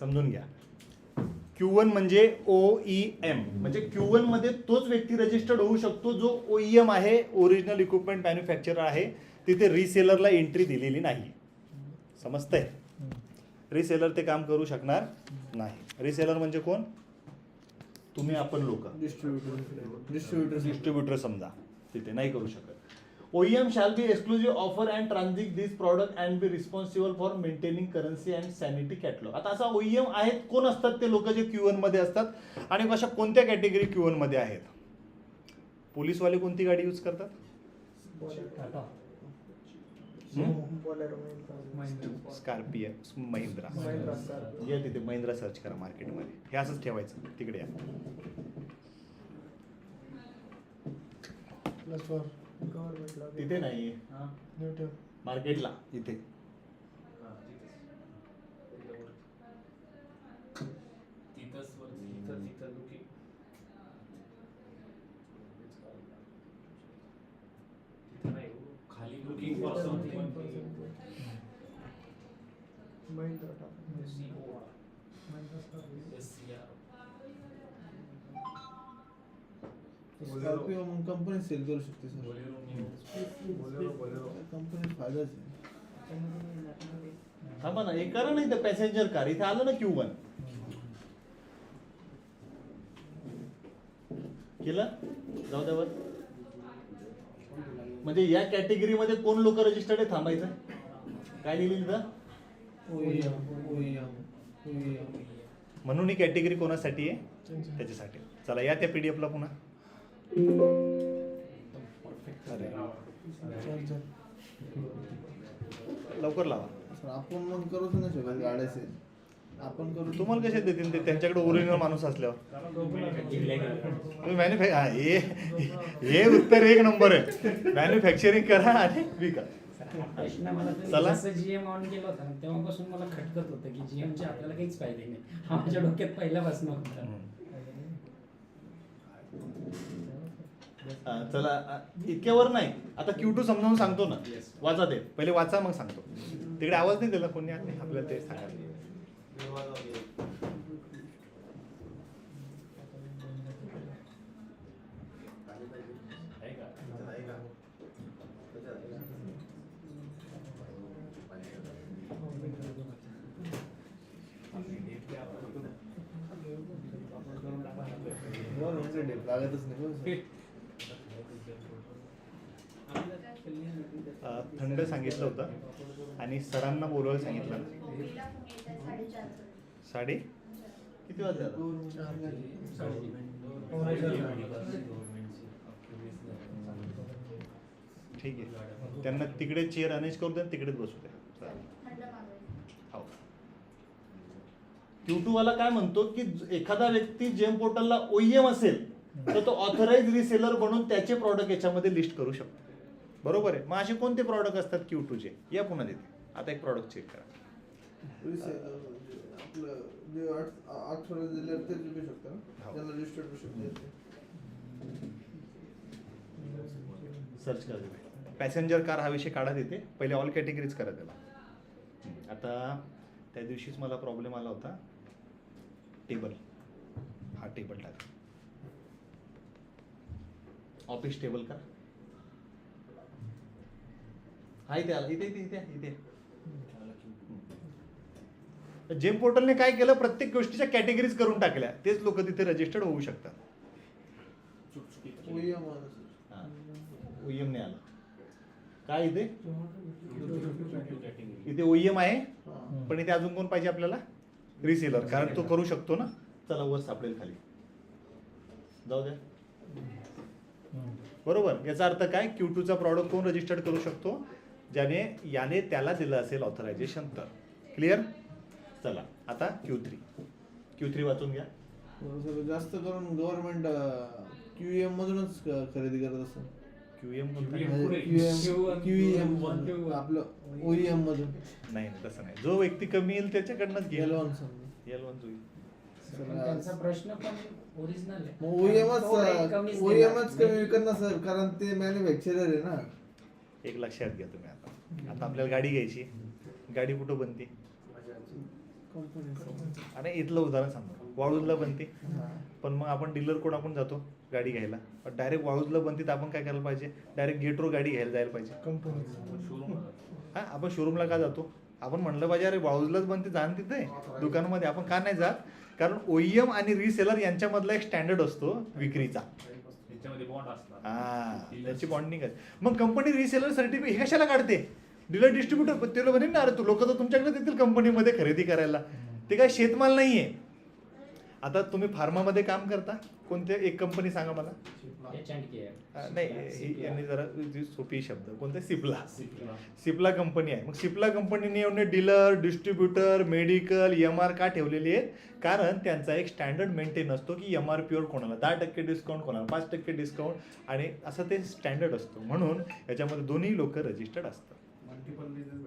समजून घ्या. Q one म्हणजे ओ ई एम म्हणजे क्यू वनमध्ये तोच व्यक्ती रजिस्टर्ड होऊ शकतो जो ओ ई एम आहे ओरिजिनल इक्विपमेंट मॅन्युफॅक्चरर आहे. तिथे रिसेलरला एंट्री दिलेली नाही. समजतंय? रिसेलर ते काम करू शकणार नाही. रिसेलर म्हणजे कोण? तुम्ही आपण लोक. डिस्ट्रीब्युटर डिस्ट्रीब्युटर डिस्ट्रीब्युटर समजा. तिथे नाही करू शकत. OEM shall be exclusive offer and transit this product and be responsible for maintaining currency and sanity catalog. आता असा OEM आहेत कोण असतात ते लोक जे क्यू मध्ये असतात? आणि अशा कोणत्या कॅटेगरी क्यू मध्ये आहेत? पोलीसवाले कोणती गाडी यूज करतात? टाटा. स्कॉर्पियन महिंद्रा. या तिथे महिंद्रा सर्च करा मार्केटमध्ये हे असंच ठेवायचं. तिकडे या. प्लस फॉर गव्हर्नमेंटला तिथे नाही न्यूटन मार्केटला इथे तिथंच वरती तिथं तिथं लुकिंग तिथं नाही हो. खाली looking for something Mahindra Tata C O R Mahindra Scorpio. S C R Scorpio मग कंपनी सेल करू शकते सर कंपनी फायदाच आहे. थांबा ना हे करा नाही तर पॅसेंजर कार इथे आलं ना क्यू वन केलं? जाऊ द्या वर म्हणजे या कॅटेगरीमध्ये कोण लोक रजिस्टर्ड आहे? थांबायचं काय लिहिलं तिथं म्हणून ही कॅटेगरी कोणासाठी आहे? त्याच्यासाठी. चला या त्या पीडीएफ ला पुन्हा. लवकर लावा. सर आपण मग करूच नाही शकत गाड्या सेल आपण करू तुम्हाला कसे देतील ते? त्यांच्याकडे ओरिजिनल माणूस असल्यावर. तुम्ही हा हे हे उत्तर एक नंबर आहे. मॅन्युफॅक्चरिंग करा आणि विका. प्रश्न मला तर चला. जसं जीएम ऑन केलं होतं ना तेव्हापासून मला खटकत होतं की जीएमचे आपल्याला काहीच फायदे नाही. हा माझ्या डोक्यात पहिल्यापासून होता. चला इतक्यावर नाही. आता क्यू टू समजावून सांगतो ना. वाचा ते. पहिले वाचा मग सांगतो. तिकडे आवाज नाही दिला कोणी नाही आपल्याला ते सांगा. आहे का गव्हर्नमेंटचे डेप लागतच नाही बरं सर. अ, थंड सांगितलं होतं. आणि सरांना बोलवायला सांगितलं. साडे? किती वाजले आता? ठीक आहे. त्यांना तिकडे चेअर अरेंज करू द्या तिकडेच बसू द्या. हो. क्यू टू वाला काय म्हणतो की एखादा व्यक्ती जेम पोर्टलला ओईएम असेल तर तो ऑथराइज रिसेलर बनून त्याचे प्रॉडक्ट याच्यामध्ये लिस्ट करू शकतो. बरोबर आहे. मग असे कोणते प्रॉडक्ट असतात क्यू टूचे या पुन्हा देते. आता एक प्रॉडक्ट चेक करा. अं, आपलं जे आठ आठवडे दिले ते शकता सर्च करा पॅसेंजर कार हा विषय काढा देते. पहिले ऑल कॅटेगरीज करा त्याला. आता त्या दिवशीच मला प्रॉब्लेम आला होता. टेबल हा टेबल टाक. ऑफिस टेबल करा हा इथे आला इथे इथे इथे इथे. जेम पोर्टलने काय केलं प्रत्येक गोष्टीच्या कॅटेगरीज करून टाकल्या. तेच लोक तिथे रजिस्टर्ड होऊ शकतात. ओईएम आलं सर ओईएम ने आला. काय इथे? इथे ओईएम आहे. हां पण इथे अजून कोण पाहिजे आपल्याला? रिसेलर कारण तो करू शकतो ना. चला वर सापडेल खाली. जाऊ द्या. बरोबर. याचा अर्थ काय? क्यू टूचा प्रॉडक्ट कोण रजिस्टर्ड करू शकतो? ज्याने याने त्याला दिलं असेल ऑथरायझेशन तर. क्लिअर चला आता क्यू थ्री क्यू थ्री वाचून घ्या. जास्त करून गव्हर्नमेंट क्यूएम मधूनच क- खरेदी करत असतं. QM QM Q1. आपलं ओईएम मधून. नाही नाही, तसं नाही. जो व्यक्ती कमी येईल त्याच्याकडनंच घेईल. एल वन समजा. एल वन होईल पण त्यांचा प्रश्न पण ओरिजिनल ओईएमच ओईएमच. कमी विकत ना सर कारण ते मॅन्युफॅक्चरर आहे ना. एक लक्षात घ्या तुम्ही आता. आता आपल्याला गाडी घ्यायची. गाडी कुठं बनते? आणि अरे इथलं उदाहरण सांगतो. वाळूजला बनते. पण मग आपण डीलर कोण आपण जातो गाडी घ्यायला. डायरेक्ट वाळूजला बनते तर आपण काय करायला पाहिजे? डायरेक्ट गेटवर गाडी घ्यायला जायला पाहिजे. कंपनी शोरूम हा आपण शोरूमला का जातो? आपण म्हणलं पाहिजे अरे वाळूजलाच बनते जाण तिथे. दुकानामध्ये. आपण का नाही जात? कारण ओईएम आणि रिसेलर यांच्यामधला एक स्टँडर्ड असतो विक्रीचा. त्याच्यामध्ये बॉन्ड असतात त्याची बॉन्डिंग मग कंपनी रिसेलर सर्टिफिकेट कशाला काढते? डीलर डिस्ट्रीब्युटर ते लोक ना अरे तू लोक तर तुमच्याकडे देतील कंपनीमध्ये खरेदी करायला. ते काय शेतमाल नाहीये. आता तुम्ही फार्मामध्ये काम करता? कोणते एक कंपनी सांगा मला? हा, नाही ही- यांनी जरा जी सोपी शब्द. कोणते? सिप्ला सिप्ला. सिप्ला कंपनी आहे. मग सिप्ला कंपनीने एवढे dealer distributor medical M R का ठेवलेली आहेत? कारण त्यांचा एक स्टँडर्ड मेंटेन असतो की एम आर पीवर कोणाला? दहा टक्के डिस्काउंट कोणाला पाच टक्के डिस्काउंट आणि असं ते स्टँडर्ड असतो. म्हणून याच्यामध्ये दोन्ही लोक रजिस्टर्ड असतात.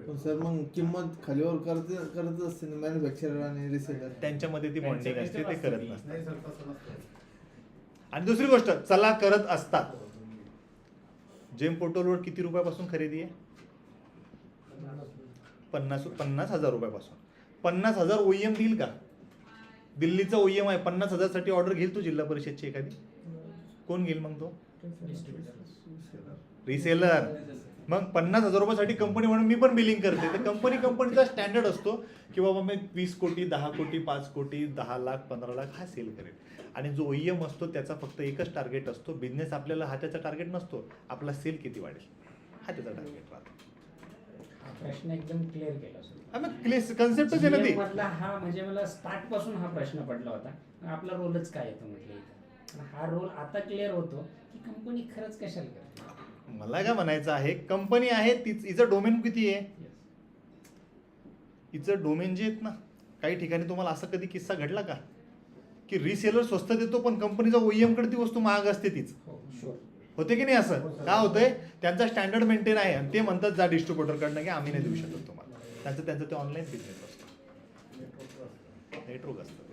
पण सर मग किंमत खालीवर करत करत असते मॅन्युफॅक्चरर आणि रिसेलर त्यांच्यामध्ये ती बॉन्डिंग असते ते करत नसतात. नाही सर तसं नसतं. आणि दुसरी गोष्ट चला करत असतात. जेम पोर्टलवर किती रुपयापासून खरेदी आहे? पन्नास पन्नास हजार रुपयापासून. पन्नास हजार ओईएम देईल का? दिल्लीचा ओईएम आहे पन्नास हजारसाठी ऑर्डर घेईल तू जिल्हा परिषदची एखादी? कोण घेईल मग तो? रिसेलर मग पन्नास हजार रुपयासाठी कंपनी म्हणून मी पण बिलिंग करते. तर कंपनी कंपनीचा स्टँडर्ड असतो की बाबा मी वीस कोटी दहा कोटी पाच कोटी दहा लाख पंधरा लाख हा सेल करेल आणि जो ओईएम असतो त्याचा फक्त एकच टार्गेट असतो. बिझनेस आपल्याला हा त्याचा टार्गेट नसतो. आपला सेल किती वाढेल? हा त्याचा टार्गेट राहतो हा प्रश्न एकदम क्लिअर केला कन्सेप्टच आहे ना ती. मधला हा म्हणजे मला स्टार्टपासून हा प्रश्न पडला होता. आपला रोलच काय येतो म्हटलं हा रोल आता क्लिअर होतो की कंपनी खरंच कशाला करते? मला काय म्हणायचं आहे? कंपनी आहे तीच हिचं डोमेन किती आहे. हिचं डोमेन जे आहेत ना काही ठिकाणी तुम्हाला असा कधी किस्सा घडला का? की रिसेलर स्वस्त देतो पण कंपनीचा ओईएमकडे ती वस्तू महाग असते तीच. हो होते की नाही असं? काय होतंय? त्यांचा स्टँडर्ड मेंटेन आहे. आणि ते म्हणतात जा डिस्ट्रीब्युटरकडनं की आम्ही नाही देऊ शकत तुम्हाला. त्यांचं त्यांचं ते ऑनलाईन बिझनेस असतो. नेटवर्क असतं.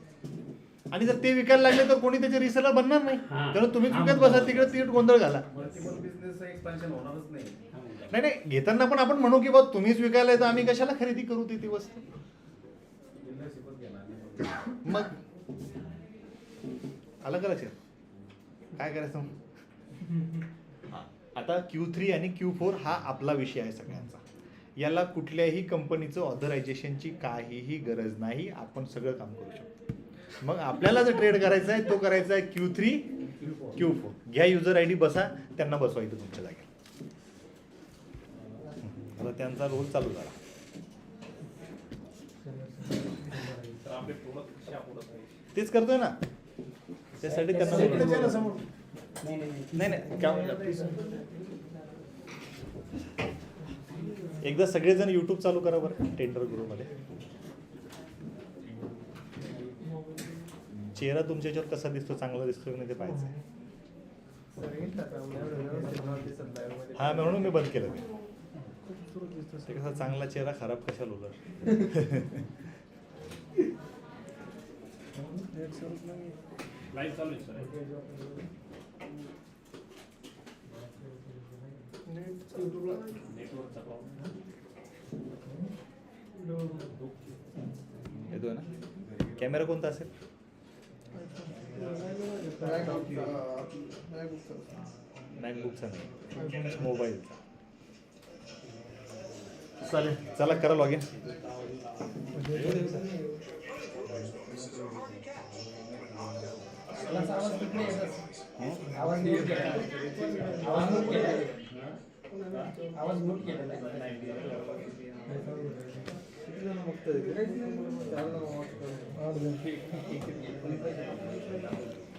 आणि जर ते विकायला लागले तर कोणी त्याचे रिसेलर बनणार नाही. हा. तर तुम्ही हा विकत बसा. तिकडे तीट गोंधळ घाला. बिझनेसचं एक्सपान्शन होणारच नाही. नाही नाही घेताना पण आपण म्हणू की बा तुम्हीच विकायला तर आम्ही कशाला खरेदी करू ती ती वस्तू डीलरशिपच घेणार नाही मग आलं का लक्षात काय करायचं? हा. आता क्यू थ्री आणि क्यू फोर हा आपला विषय आहे सगळ्यांचा याला कुठल्याही कंपनीचं ऑथरायझेशनची काहीही गरज नाही आपण सगळं काम करू शकतो मग आपल्याला जर ट्रेड करायचा आहे तो करायचा आहे क्यू थ्री क्यू फोर. घ्या युजर आय डी बसा त्यांना बसवायचं तुमच्या जागेला आता त्यांचा रोल चालू झाला. तेच करतोय ना. त्यासाठी त्यांना. नाही नाही नाही. नाही नाही काय एकदा सगळेजण युट्यूब चालू करा बरं टेंडरमध्ये. चेहरा तुमच्या याच्यावर कसा दिसतो? चांगला दिसतो की नाही ते पाहायचं. हा म्हणून मी बंद केलं ते. ते कसा चांगला चेहरा खराब कशाला होणार? चालू आहे येतोय ना कॅमेरा कोणता असेल? मॅकबुकचा नाही मोबाईलचा चालेल चला करा लॉग इन आवाज म्यूट केलेला आहे.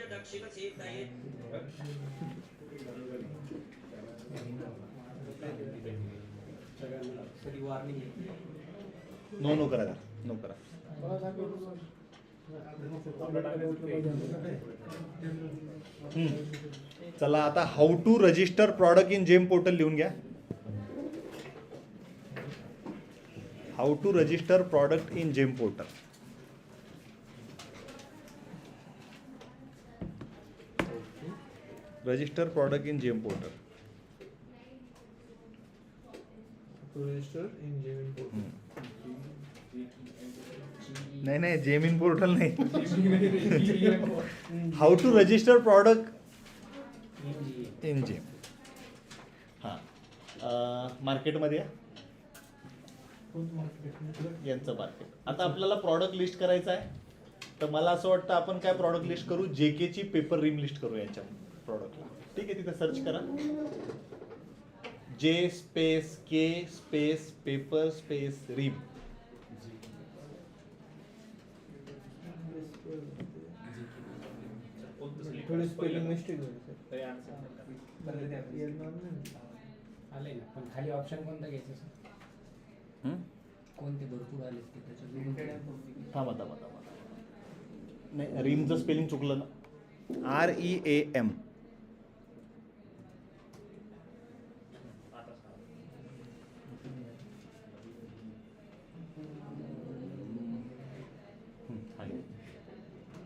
हा, चला करा login. नो नो करा नो करा हम्म. चला आता how to register product in GeM portal लिहून घ्या how to register product in GeM portal register product in GeM portal register in portal नाही नाही जेम इन पोर्टल नाही how to register product in GeM हां मार्केटमध्ये या? यांचं market आता आपल्याला प्रॉडक्ट लिस्ट करायचं आहे. तर मला असं वाटतं आपण काय प्रॉडक्ट लिस्ट करू? जे केची पेपर रिम लिस्ट करू याच्या प्रॉडक्टला ठीक आहे तिथे सर्च करा. जे space K space paper space ream थोडी स्पेलिंग मिस्टेक झाली सर आले ना पण खाली ऑप्शन कोणता घ्यायचं सर कोणते भरपूर आले ते त्याच्यात थांबा थांबा थांबा. नाही रिमचं स्पेलिंग चुकलं ना. आर ई ए एम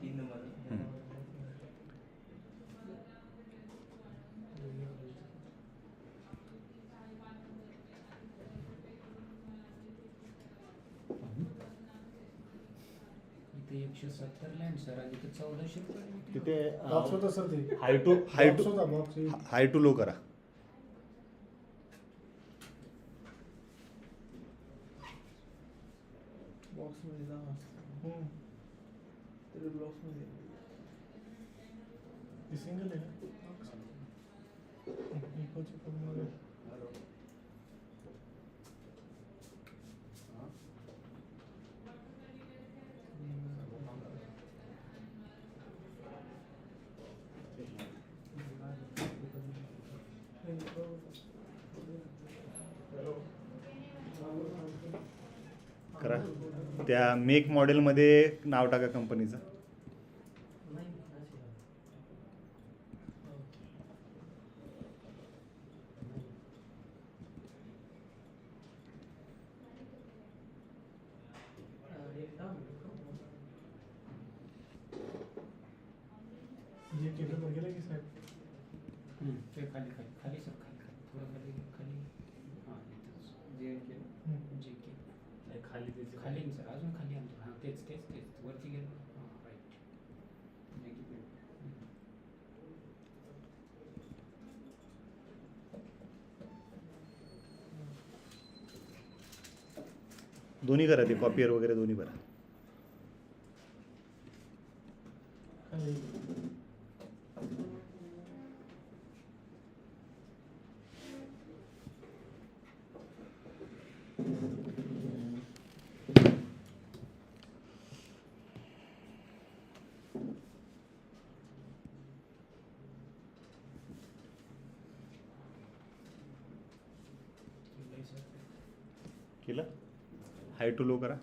तीन नंबर इथे एकशे सत्तर लँड सर आणि इथे चौदाशे रुपये तिथे ते. High to high to high to low करा बॉक्समध्ये दहा असतं. तरी ब्लॉक्समध्ये सिंगल आहे ना इकोची फॉर्म्युला करा त्या मेक मॉडेलमध्ये नाव टाका कंपनीचं जे केलं तर गेलं की साहेब ते खाली खाली खाली सर खाली खाली थोडं खाली खाली हां इथंच जे के जे के नाही, खाली त्याचे खाली ना सर अजून खाली आणतो हां तेच तेच तेच वरती गेलो हां राईट जे के दोन्ही करा ते कॉपियर वगैरे दोन्ही भरा खाली केलंय सर केलं हाय टू लो करा.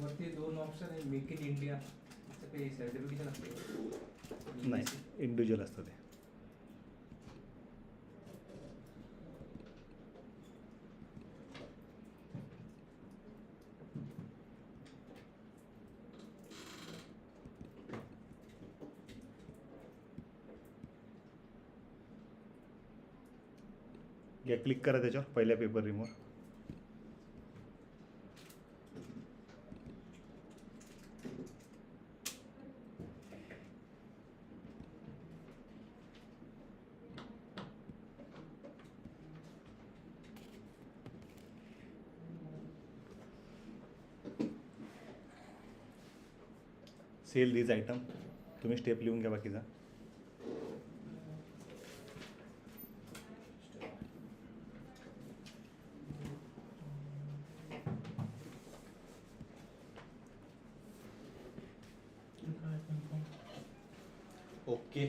वरती दोन ऑप्शन आहे मेक इन इंडिया सर्टिफिकेशन असते. नाही इंडिव्हिज्युअल असतं ते. क्लिक करा त्याच्यावर पहिल्या paper ream or sell these item तुम्ही स्टेप लिहून घ्या बाकीचा काय कन्फर्म ओके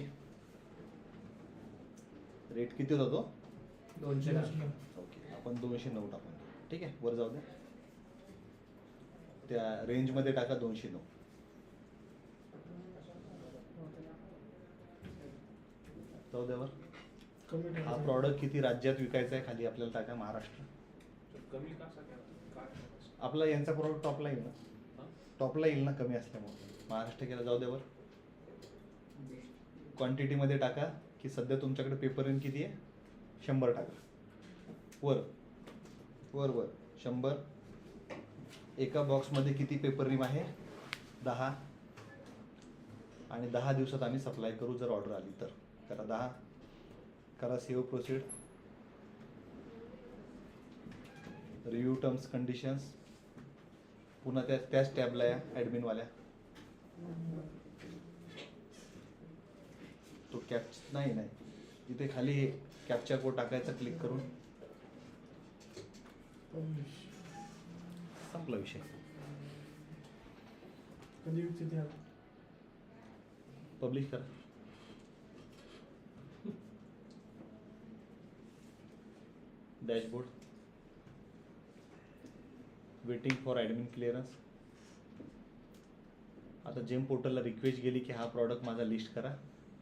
रेट किती होता तो दोनशे दहा. ओके आपण दोनशे नऊ टाकून देऊ. ठीक आहे? वर जाऊ द्या. त्या रेंजमध्ये टाका दोनशे नऊ. जाऊ द्या वर. हा. प्रॉडक्ट किती राज्यात विकायचा आहे खाली आपल्याला टाका महाराष्ट्र. आपला यांचा प्रॉडक्ट टॉपला येईल ना? टॉपला येईल ना कमी असल्यामुळे. महाराष्ट्र केला जाऊ द्या वर. क्वांटिटीमध्ये टाका की सध्या तुमच्याकडे पेपर रिन किती आहे? शंभर टाका. वर. वर वर. शंभर. एका बॉक्समध्ये किती पेपर रिम आहे? दहा. आणि दहा दिवसात आम्ही सप्लाय करू जर ऑर्डर आली तर. करा दहा. करा save proceed review terms conditions पुन्हा त्या त्याच टॅबला या ॲडमिनवाल्या तो कॅप नाही नाही. इथे खाली कॅपचा कोड टाकायचा क्लिक करून. Publish. संपला विषय कधी? पब्लिश करा dashboard waiting for admin clearance आता जेम पोर्टलला रिक्वेस्ट गेली की हा प्रॉडक्ट माझा लिस्ट करा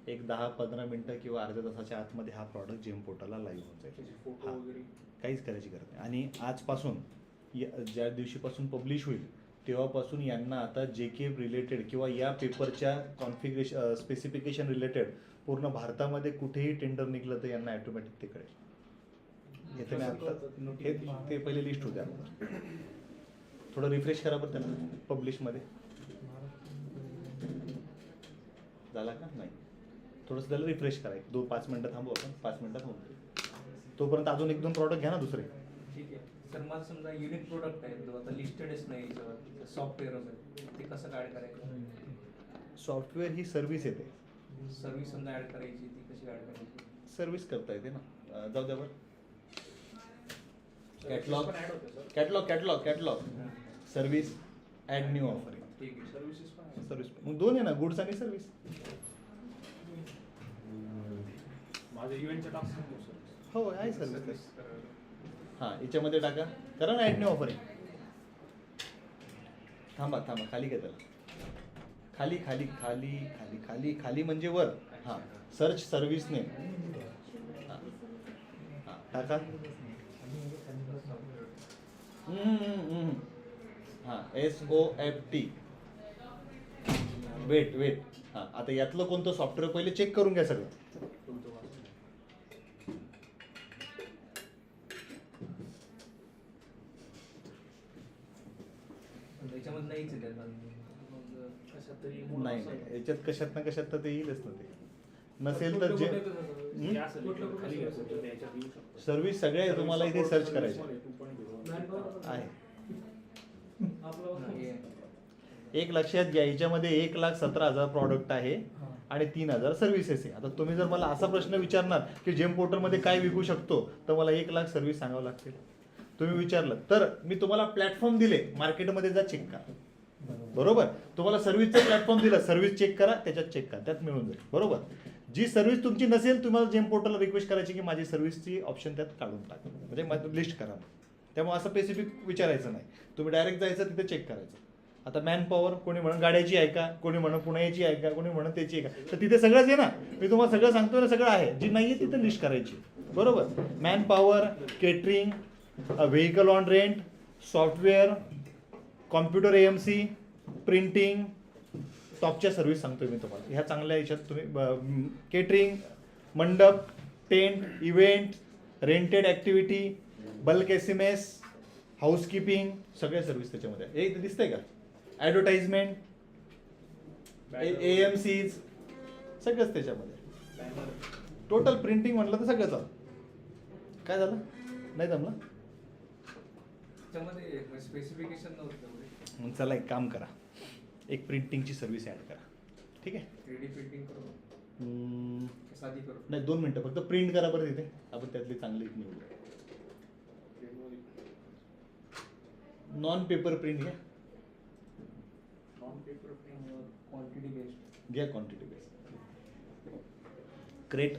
एक दहा पंधरा मिनटं किंवा अर्ध्या तासाच्या आतमध्ये हा प्रॉडक्ट जेम पोर्टलला लाईव्ह होऊन जाईल. त्याचे फोटो. वगैरे? काहीच करायची गरज नाही. आणि आजपासून या- ज्या दिवशीपासून पब्लिश होईल तेव्हापासून यांना आता जे के रिलेटेड किंवा या पेपरच्या कॉन्फिगरेशन स्पेसिफिकेशन रिलेटेड पूर्ण भारतामध्ये कुठेही टेंडर निघलं तर यांना ॲटोमॅटिक ते कळेल. येथे मी आता हे ते पहिले लिस्ट होते अगोदर थोडं रिफ्रेश करा बरं त्यांना पब्लिशमध्ये झाला का? नाही. थोडंसं त्याला रिफ्रेश करा. एक दोन पाच मिनटं थांबू आपण. पाच होऊन जाईल तोपर्यंत अजून एक दोन प्रॉडक्ट घ्या ना दुसरे. ठीक आहे. सर मला समजा युनिक प्रोडक्ट आहे तो आता लिस्टेडच नाही याच्यावर सॉफ्टवेअर वगैरे ते कसं ऍड करायचं? सॉफ्टवेअर ही सर्व्हिस येते. सर्व्हिस समजा ऍड करायची ती कशी ऍड करायची? सर्व्हिस करता येते ना. जाऊ द्या बरं catalogue catalogue catalogue catalogue service add new offering ठीक आहे. सर्व्हिसेस सर्व्हिस मग दोन आहे ना. गुड्स आणि सर्व्हिस माझं इव्हेंटचं टास्क सांगतो सर हो आहे सर्व्हिस करायला. हां याच्यामध्ये टाका. करा ना ॲड न्यू ऑफरिंग थांबा थांबा खाली घ्या त्याला. खाली खाली खाली खाली खाली खाली म्हणजे वर. हां सर्च सर्व्हिस नेम हां हां टाका. हां S O F T wait wait. हां आता यातलं कोणतं सॉफ्टवेअर पहिले चेक करून घ्या सगळं कोणतं वाचलं? पण त्याच्यामध्ये नाहीच आहे त्याला मग कशात तरी नाही नाही. याच्यात कशात ना कशात तर ते येईलच ना ते. नसेल तर जे. सर्व्हिस सगळ्या तुम्हाला इथे सर्च करायचे. मध्ये 2.0 आहे. नाही आहे. एक लक्षात घ्या याच्यामध्ये एक लाख सतरा हजार प्रॉडक्ट आहे आणि तीन हजार सर्व्हिसेस आहे. आता तुम्ही जर मला असा प्रश्न विचारणार की जेम पोर्टलमध्ये काय विकू शकतो तर मला एक लाख सर्व्हिस सांगावं लागतील. तुम्ही विचारलं. तर मी तुम्हाला प्लॅटफॉर्म दिले मार्केटमध्ये जा चेक करा. बरोबर? तुम्हाला सर्व्हिसचं प्लॅटफॉर्म दिलं सर्व्हिस चेक करा त्याच्यात चेक करा त्यात मिळून जाईल. बरोबर? जी सर्व्हिस तुमची नसेल तुम्हाला जेम पोर्टलला रिक्वेस्ट करायची की माझी सर्व्हिसची ऑप्शन त्यात काढून टाका. म्हणजे लिस्ट करा. त्यामुळे असं स्पेसिफिक विचारायचं नाही. तुम्ही डायरेक्ट जायचं तिथे चेक करायचं. आता मॅन पॉवर कोणी म्हणून गाड्याची आहे का? कोणी म्हणून पुण्याची आहे का? कोणी म्हणून त्याची आहे का? तर तिथे सगळंच आहे ना? मी तुम्हाला सगळं सांगतो ना सगळं आहे. जी नाही आहे तिथे लिस्ट करायची. बरोबर? Man power catering vehicle on rent software computer A M C printing टॉपच्या service सांगतोय मी तुम्हाला. ह्या चांगल्या याच्यात तुम्ही केटरिंग मंडप tent event rented activity bulk S M S housekeeping सगळ्या सर्व्हिस त्याच्यामध्ये. हे इथे दिसतंय का? ॲडव्हर्टाइजमेंट ए एम सीज सगळंच त्याच्यामध्ये. टोटल प्रिंटिंग म्हटलं तर सगळं चालतं काय झालं? नाही जमलं? स्पेसिफिकेशन मग चला एक काम करा. एक प्रिंटिंगची सर्व्हिस ॲड करा. ठीक आहे? थ्री डी प्रिंटिंग करू हम्म, की साधी करू? नाही दोन मिनटं फक्त प्रिंट करा बरं तिथे आपण त्यातली चांगली एक निवडू. नॉन पेपर प्रिंट घ्या. Non paper print quantity based घ्या quantity base crate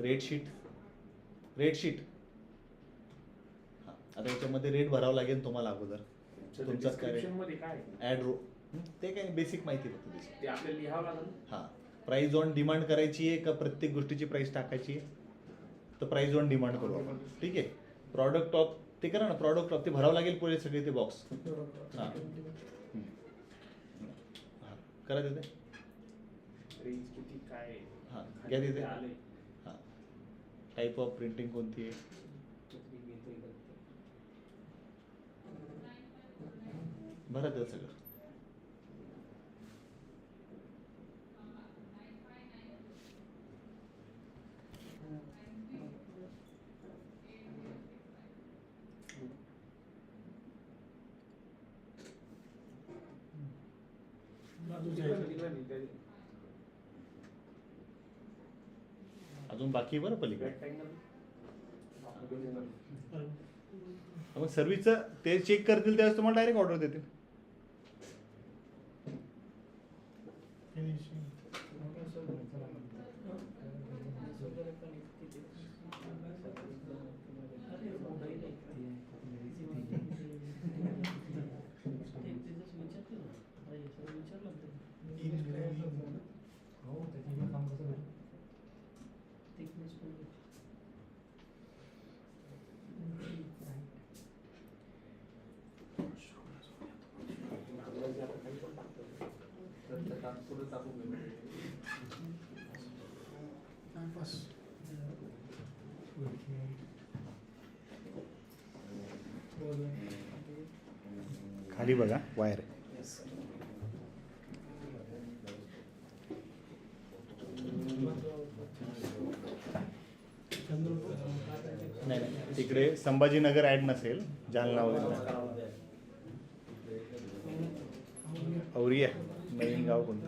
rate sheet rate sheet हा, आता याच्यामध्ये रेट भरावा लागेल तुम्हाला अगोदर. तुमचा काय Description मध्ये काय? ॲड रो ते काय बेसिक माहिती फक्त. ते आपल्याला लिहावं लागेल? हां. प्राईज ऑन डिमांड करायची आहे का प्रत्येक गोष्टीची प्राईस टाकायची आहे? तर प्राईज ऑन डिमांड करू आपण. ठीक आहे. प्रॉडक्ट ऑफ ते करा ना प्रॉडक्ट ऑफ ते भरावं लागेल पुढे सगळे ते बॉक्स हां. हां. करा तिथे. रेंज किती काय? हां. घ्या तिथे. आले हां. टाईप ऑफ प्रिंटिंग कोणती आहे? भरा ते सगळं. अजून बाकी बरं पलीकडे. मग सर्व्हिसचं ते चेक करतील त्यावेळेस तुम्हाला डायरेक्ट ऑर्डर देतील Finishing. अंदाजे आता काही पण टाकतो. तर खाली बघा वायर नाही नाही. तिकडे संभाजीनगर ॲड नसेल जालना वगैरे. औरिया नवीन गाव कोणतं?